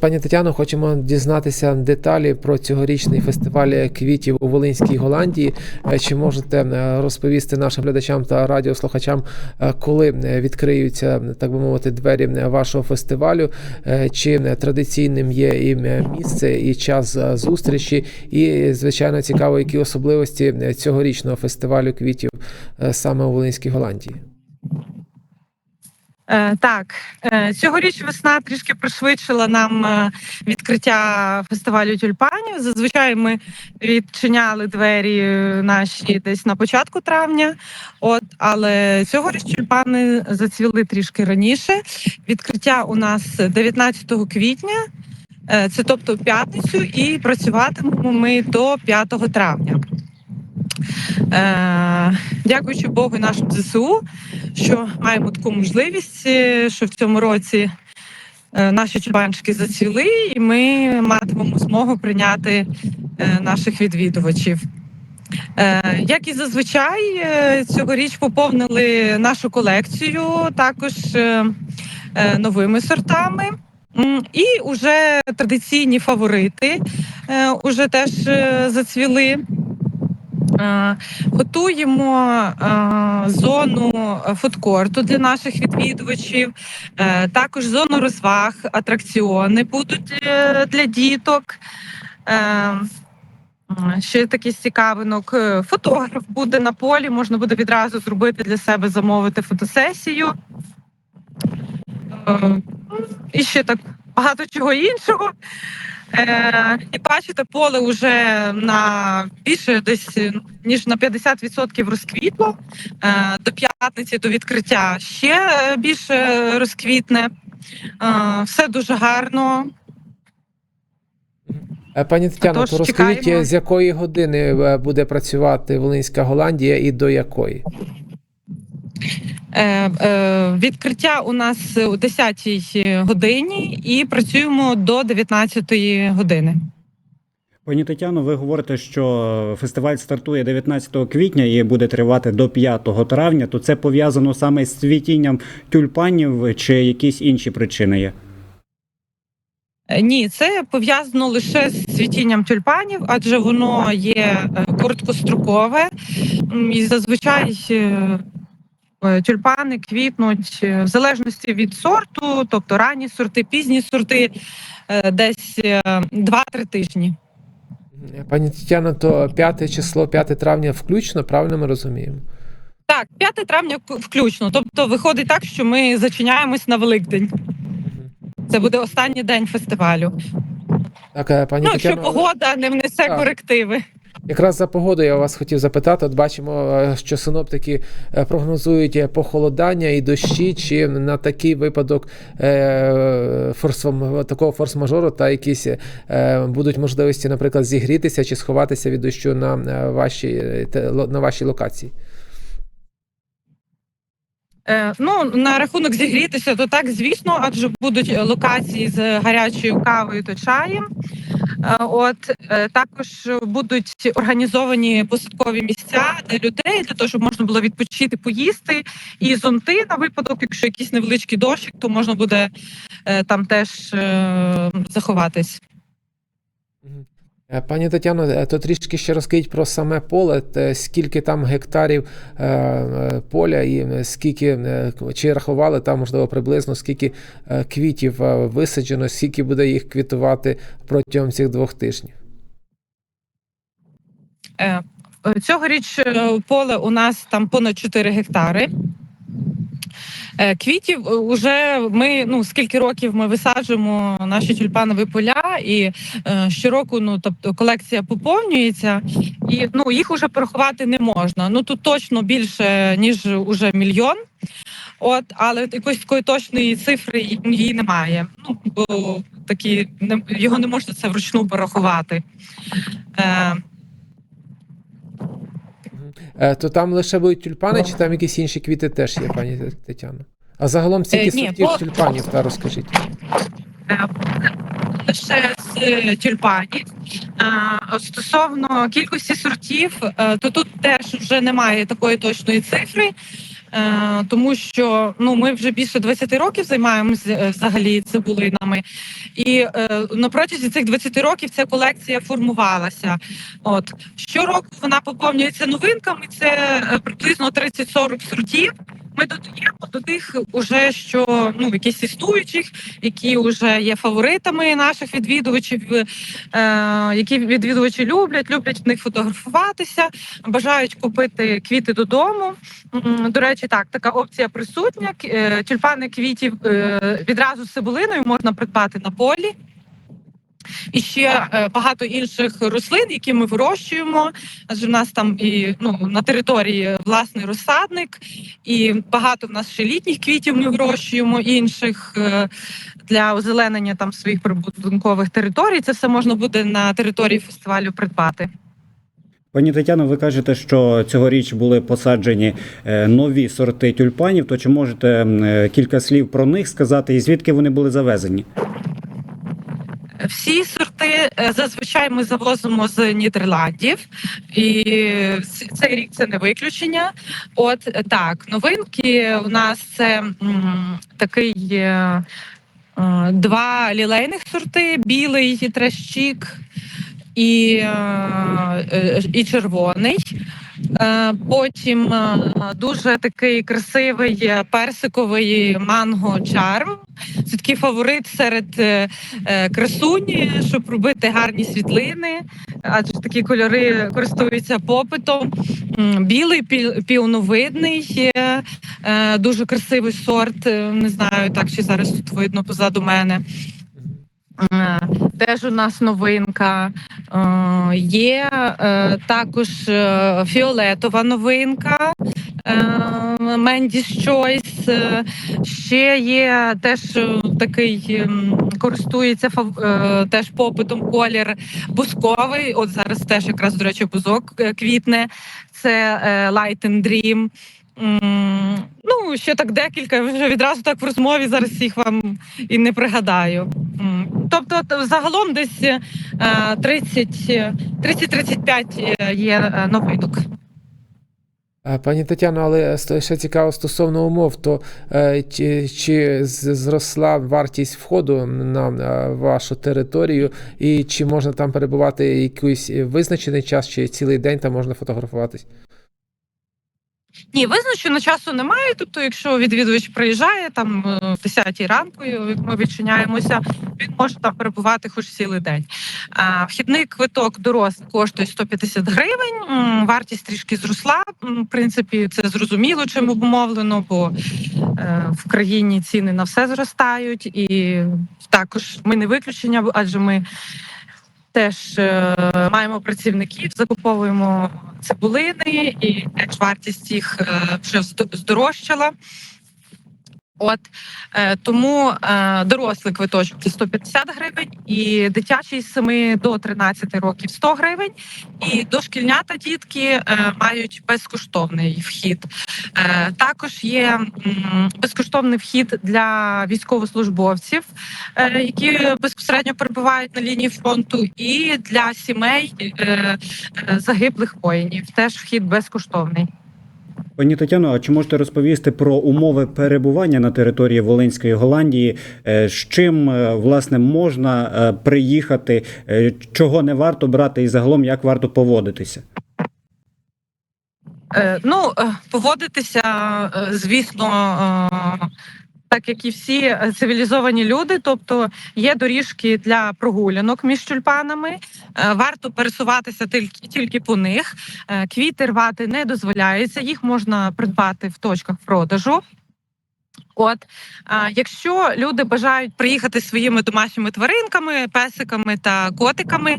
Пані Тетяно, хочемо дізнатися деталі про цьогорічний фестиваль квітів у Волинській Голландії. Е, Чи можете е, розповісти нашим глядачам та радіослухачам, е, коли відкриються, так би мовити, двері вашого фестивалю? Чи традиційним є і місце, і час зустрічі? І, звичайно, цікаво, які особливості цьогорічного фестивалю квітів саме у Волинській Голландії? Е, Так, е, цьогоріч весна трішки пришвидшила нам е, відкриття фестивалю тюльпанів. Зазвичай ми відчиняли двері наші десь на початку травня. От, але цьогоріч тюльпани зацвіли трішки раніше. Відкриття у нас 19 квітня, це тобто п'ятницю, і працюватимемо ми до 5 травня. Е, дякуючи Богу і нашим ЗСУ, що маємо таку можливість, е, що в цьому році е, наші чубанчики зацвіли, і ми матимемо змогу прийняти наших відвідувачів. Як і зазвичай, цьогоріч поповнили нашу колекцію також новими сортами. І вже традиційні фаворити уже теж зацвіли. Е, Готуємо е, зону фудкорту для наших відвідувачів, е, також зону розваг, атракціони будуть для діток. Ще такий цікавинок. Фотограф буде на полі, можна буде відразу зробити для себе замовити фотосесію. І ще так багато чого іншого. Е, і бачите, поле вже на більше десь ніж на 50% розквітло. Е, до п'ятниці до відкриття ще е, більше розквітне. Е, все дуже гарно. Е, Пані Тетяно, Тож то розкажіть, чекаємо. з якої години е, буде працювати Волинська Голландія і до якої? Е, е, відкриття у нас о 10-й годині і працюємо до 19-ї години. Пані Тетяно, ви говорите, що фестиваль стартує 19 квітня і буде тривати до 5 травня. То це пов'язано саме з цвітінням тюльпанів чи якісь інші причини є? Е, Ні, це пов'язано лише з цвітінням тюльпанів, адже воно є короткострокове і зазвичай тюльпани квітнуть е, в залежності від сорту, тобто ранні сорти, пізні сорти, е, десь е, 2-3 тижні. Е, Пані Тетяно, то 5 число, 5 травня включно, правильно ми розуміємо? Так, 5 травня включно. Тобто виходить так, що ми зачиняємось на Великдень. Це буде останній день фестивалю. Так, е, пані ну, якщо погода не внесе Так. корективи. Якраз за погоду я вас хотів запитати. От бачимо, е, що синоптики е, прогнозують е, похолодання і дощі, чи на такий випадок форс, такого форс-мажору та якісь будуть можливості, наприклад, зігрітися чи сховатися від дощу на вашій, на вашій локації. Ну, на рахунок зігрітися, то так, звісно, адже будуть локації з гарячою кавою та чаєм. От е, також будуть організовані посадкові місця для людей, для того, щоб можна було відпочити, поїсти, і зонти на випадок, якщо якийсь невеличкий дощик, то можна буде е, там теж е, заховатись. Е, Пані Тетяно, е, то трішки ще розкажіть про саме поле, скільки там гектарів е, поля і скільки, чи рахували там, можливо, приблизно, скільки квітів висаджено, скільки буде їх квітувати протягом цих двох тижнів. Цьогоріч поле у нас там понад 4 гектари. Е, Квітів уже ми ну скільки років ми висаджуємо наші тюльпанові поля, і е, щороку ну тобто колекція поповнюється, і ну їх уже порахувати не можна. Ну тут точно більше ніж уже мільйон. От, але якоїсь такої точної цифри її немає. Ну бо такі не його не можна це вручну порахувати. Е, Е, То там лише будуть тюльпани, чи там якісь інші квіти теж є, пані Тетяно? А загалом скільки Е, ні, сортів бо- тюльпанів, та розкажіть. Е, лише з е, тюльпанів. Е, Стосовно кількості сортів, е, то тут теж вже немає такої точної цифри. е, тому що ну ми вже більше 20 років займаємося е, взагалі цибулинами, і е, на протязі цих 20 років ця колекція формувалася. От щороку вона поповнюється новинками. Це е, приблизно 30-40 сортів. Ми додаємо до тих, уже що ну якісь існуючих, які вже є фаворитами наших відвідувачів, е, які відвідувачі люблять, люблять в них фотографуватися, бажають купити квіти додому. До речі, так така опція присутня. Е, Тюльпани квітів е, відразу з цибулиною можна придбати на полі. І ще е, багато інших рослин, які ми вирощуємо. Адже в нас там і ну на території власний розсадник, і багато в нас ще літніх квітів ми вирощуємо інших е, для озеленення там своїх прибудинкових територій. Це все можна буде на території фестивалю придбати. Пані Тетяно, ви кажете, що цьогоріч були посаджені е, нові сорти тюльпанів. То чи можете кілька слів про них сказати і звідки вони були завезені? Всі сорти е, зазвичай ми завозимо з Нідерландів, і цей рік це не виключення. От е, так, новинки у нас це м, такий. е, е, Два лілейних сорти: білий трещик і, е, і червоний. Е, Потім е, дуже такий красивий е, персиковий манго чарм. Це такий фаворит серед красуні, щоб робити гарні світлини, адже такі кольори користуються попитом. Білий пі- піоновидний, е, дуже красивий сорт. Не знаю, так чи зараз тут видно позаду мене. Е, Теж у нас новинка. Е, Є е, також фіолетова новинка. Choice. Е, Ще є теж такий ем, користується теж попитом колір бусковий. От зараз теж якраз, до речі, бузок квітне. Це Light and Dream. Ну, ще так декілька, вже відразу так в розмові зараз їх вам і не пригадаю. Тобто, загалом десь е, 30 е, 30-35 е, є е, новинок. Е, Пані Тетяно, але ще цікаво стосовно умов, то е, чи, чи зросла вартість входу на е, вашу територію, і чи можна там перебувати якийсь визначений час, чи цілий день там можна фотографуватись? Ні, визначено часу немає. Тобто, якщо відвідувач приїжджає там е, в 10 ранку, як ми відчиняємося, він може там перебувати хоч цілий день. А, Вхідний квиток дорослий коштує 150 гривень. Вартість трішки зросла. В принципі, це зрозуміло, чим обумовлено, бо е, в країні ціни на все зростають, і також ми не виключення, адже ми. Теж е, маємо працівників, закуповуємо цибулини, і теж вартість їх е, вже здо- здорожчала. От е, тому е, дорослий квиточок це 150 гривень, і дитячий з 7 до 13 років 100 гривень. І дошкільнята дітки е, мають безкоштовний вхід. Також є безкоштовний вхід для військовослужбовців, які безпосередньо перебувають на лінії фронту, і для сімей загиблих воїнів. Теж вхід безкоштовний. Пані Тетяно, а чи можете розповісти про умови перебування на території Волинської Голландії? Е, З чим е, власне можна е, приїхати, чого не варто брати, і загалом як варто поводитися? Ну, поводитися, звісно, так як і всі е, цивілізовані люди, тобто є доріжки для прогулянок між тюльпанами. е, Варто пересуватися тільки, тільки по них. Е, Квіти рвати не дозволяється, їх можна придбати в точках продажу. От а, якщо люди бажають приїхати своїми домашніми тваринками, песиками та котиками,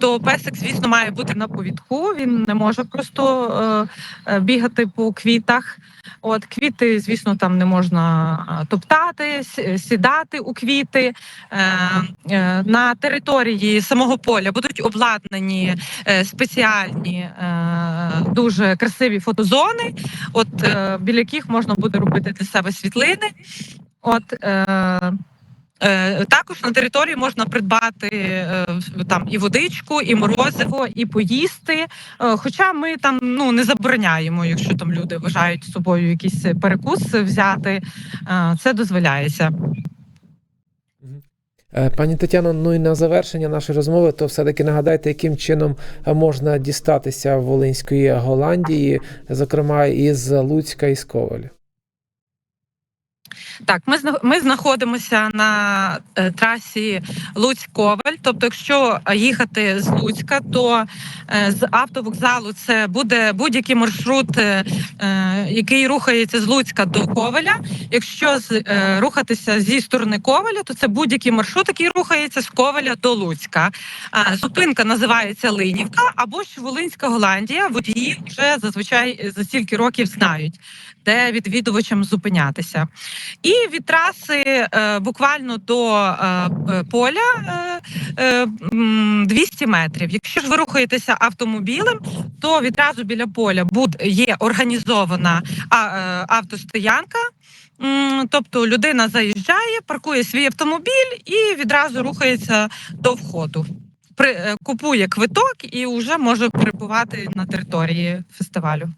то песик, звісно, має бути на повідку. Він не може просто е, бігати по квітах. От квіти, звісно, там не можна топтати, сідати у квіти. Е, е, на території самого поля будуть обладнані е, спеціальні дуже красиві фотозони, от біля яких можна буде робити для себе світлини. От Також на території можна придбати е, там і водичку, і морозиво, і поїсти. Е, Хоча ми там ну не забороняємо, якщо там люди вважають собою якийсь перекус взяти, е, це дозволяється. Е, Пані Тетяно, ну і на завершення нашої розмови, то все-таки нагадайте, яким чином е, можна дістатися Волинської Голландії, зокрема із Луцька і з Коваля. Так, ми ми знаходимося на е, трасі Луцьк-Коваль. Тобто, якщо їхати з Луцька, то е, з автовокзалу це буде будь-який маршрут, е, е, який рухається з Луцька до Коваля. Якщо з, е, рухатися зі сторони Коваля, то це будь-який маршрут, який рухається з Коваля до Луцька. Зупинка називається Линівка або ж Волинська Голландія. Водії вже зазвичай за стільки років знають, де відвідувачам зупинятися. І від траси е, буквально до е, е, поля е, е, 200 метрів. Якщо ж ви рухаєтеся автомобілем, то відразу біля поля є організована автостоянка. Тобто людина заїжджає, паркує свій автомобіль і відразу рухається до входу. При, купує квиток і вже може перебувати на території фестивалю.